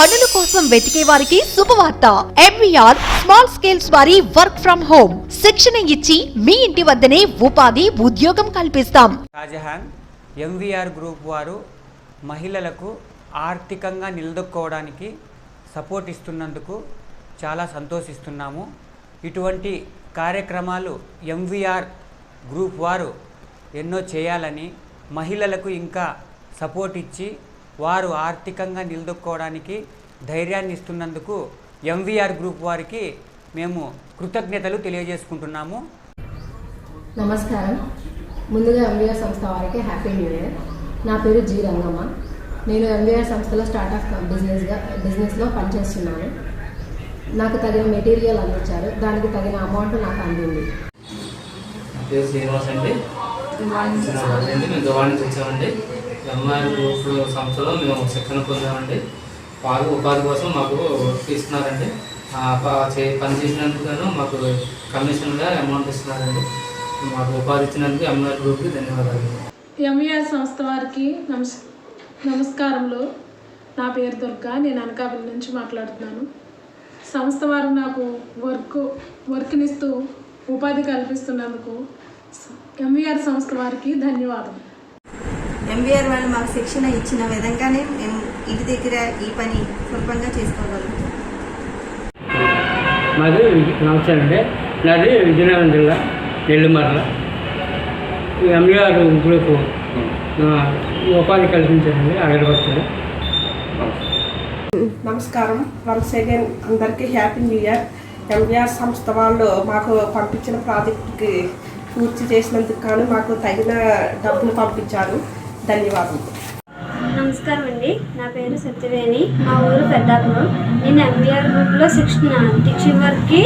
పనుల కోసం వెతికే వారికి శుభవార్త. ఎంవీఆర్ స్మాల్ స్కేల్స్ వారి వర్క్ ఫ్రం హోమ్ శిక్షణ ఇచ్చి మీ ఇంటి వద్దనే ఉపాధి ఉద్యోగం కల్పిస్తాం. షాజహాన్ ఎంవీఆర్ గ్రూప్ వారు మహిళలకు ఆర్థికంగా నిలదొక్కోవడానికి సపోర్ట్ ఇస్తున్నందుకు చాలా సంతోషిస్తున్నాము. ఇటువంటి కార్యక్రమాలు ఎంవీఆర్ గ్రూప్ వారు ఎన్నో చేయాలని మహిళలకు ఇంకా సపోర్ట్ ఇచ్చి వారు ఆర్థికంగా నిలదొక్కోవడానికి ధైర్యాన్ని ఇస్తున్నందుకు ఎంవీఆర్ గ్రూప్ వారికి మేము కృతజ్ఞతలు తెలియజేసుకుంటున్నాము. నమస్కారం. ముందుగా ఎంవీఆర్ సంస్థ వారికి హ్యాపీ న్యూ ఇయర్ నా పేరు జి రంగమ్మ. నేను ఎంవీఆర్ సంస్థలో స్టార్ట్అప్ బిజినెస్గా బిజినెస్లో పనిచేస్తున్నాను. నాకు తగిన మెటీరియల్ అందించారు. దానికి తగిన అమౌంట్ నాకు అందింది. శ్రీనివాస్ అండి. అండి మేము దువాడ నుంచి వచ్చామండి. ఎంఆర్ గ్రూప్ సంస్థలో మేము శిక్షణ పొందామండి. పాలు ఉపాధి కోసం మాకు ఇస్తున్నారండి. పని చేసినందుకు మాకు కమిషన్గా అమౌంట్ ఇస్తున్నారండి. మాకు ఉపాధి ఇచ్చినందుకు ఎంఆర్ గ్రూప్కి ధన్యవాదాలు. ఎంఈఆర్ సంస్థ వారికి నమస్ నమస్కారములు. నా పేరు దుర్గా. నేను అనకాపల్లి నుంచి మాట్లాడుతున్నాను. సంస్థ వారు నాకు వర్క్ వర్క్నిస్తూ ఉపాధి కల్పిస్తున్నందుకు ఎంవీఆర్ సంస్థ వారికి ధన్యవాదాలు ఎంబీఆర్ వాళ్ళు మాకు శిక్షణ ఇచ్చిన విధంగానే మేము ఇంటి దగ్గర ఈ పని సులభంగా చేసుకోగలుగుతాం. మాది నమస్తే అండి. నాది విజయనగరం జిల్లా నెల్లిమర్ల. ఎంఈఆర్ గ్రూపు ఉపాధి కల్పించారండి అగరబత్తులు. నమస్కారం. వన్స్ అగైన్ అందరికీ హ్యాపీ న్యూ ఇయర్. ఎంబీఆర్ సంస్థ వాళ్ళు మాకు పంపించిన ప్రాజెక్టుకి పూర్తి చేసినందుకు గాను మాకు తగిన డబ్బులు పంపించారు. ధన్యవాదాలు నమస్కారం అండి. నా పేరు సత్యవేణి. మా ఊరు పెద్దాపురం. నేను ఎంబీఆర్ గ్రూప్లో శిక్షణ టీచింగ్ వర్క్కి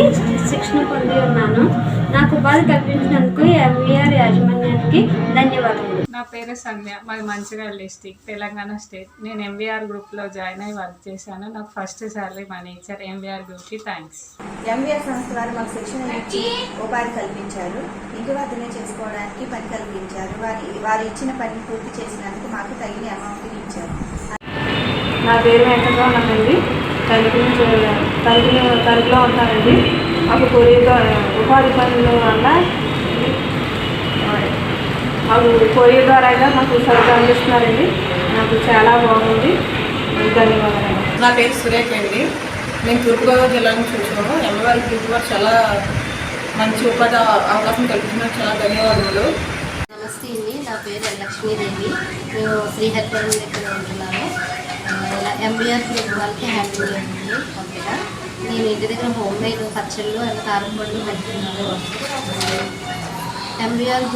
శిక్షణ పొంది ఉన్నాను. నాకు ఉపాధి కల్పించినందుకు ఎంబీఆర్ యాజమాన్యానికి ధన్యవాదాలు నా పేరు సంధ్య. మాది మంచిర్యాల డిస్టిక్ తెలంగాణ స్టేట్. నేను ఎంబీఆర్ గ్రూప్లో జాయిన్ అయ్యి వర్క్ చేశాను. నాకు ఫస్ట్ శాలరీ మనీ ఇచ్చారు ఎంబీఆర్ గ్రూప్కి థ్యాంక్స్. ఎంబీఆర్ సంస్థ వారు మాకు శిక్షణ ఇచ్చి ఉపాధి కల్పించారు. ఇంటి వద్దనే చేసుకోవడానికి పని కల్పించారు. వారి వారు ఇచ్చిన పని పూర్తి చేసినందుకు మాకు తగిన అమౌంట్ ఇచ్చారు. నా పేరు వెంకటరమణండి తలుపు నుంచి తలుపులో తలుపులో ఉంటానండి మాకు కొరియర్ ఉపాధి పనుల వల్ల మాకు కొరియర్ ద్వారా మాకు సరుకు అందిస్తున్నారండి నాకు చాలా బాగుంది. ధన్యవాదాలు. నా పేరు సురేఖ అండి. మేము తూర్పుగోదావరి జిల్లా నుంచి వచ్చాను ఎంబీఆర్ గ్రూప్ వారు చాలా మంచి ఉపాధి అవకాశం కల్పించినందుకు చాలా ధన్యవాదాలు నమస్తే అండి. నా పేరు లక్ష్మీదేవి. నేను శ్రీహరిపురం దగ్గర ఉంటున్నాను. ఎంబీఆర్ గ్రూప్ వాళ్ళకి హ్యాపీ న్యూ ఇయర్ అండి నేను ఇంటి దగ్గర హోమ్ మేడ్ పచ్చళ్ళు అండ్ కారం పండ్లు పెడుతున్నాను. ఎంబీఆర్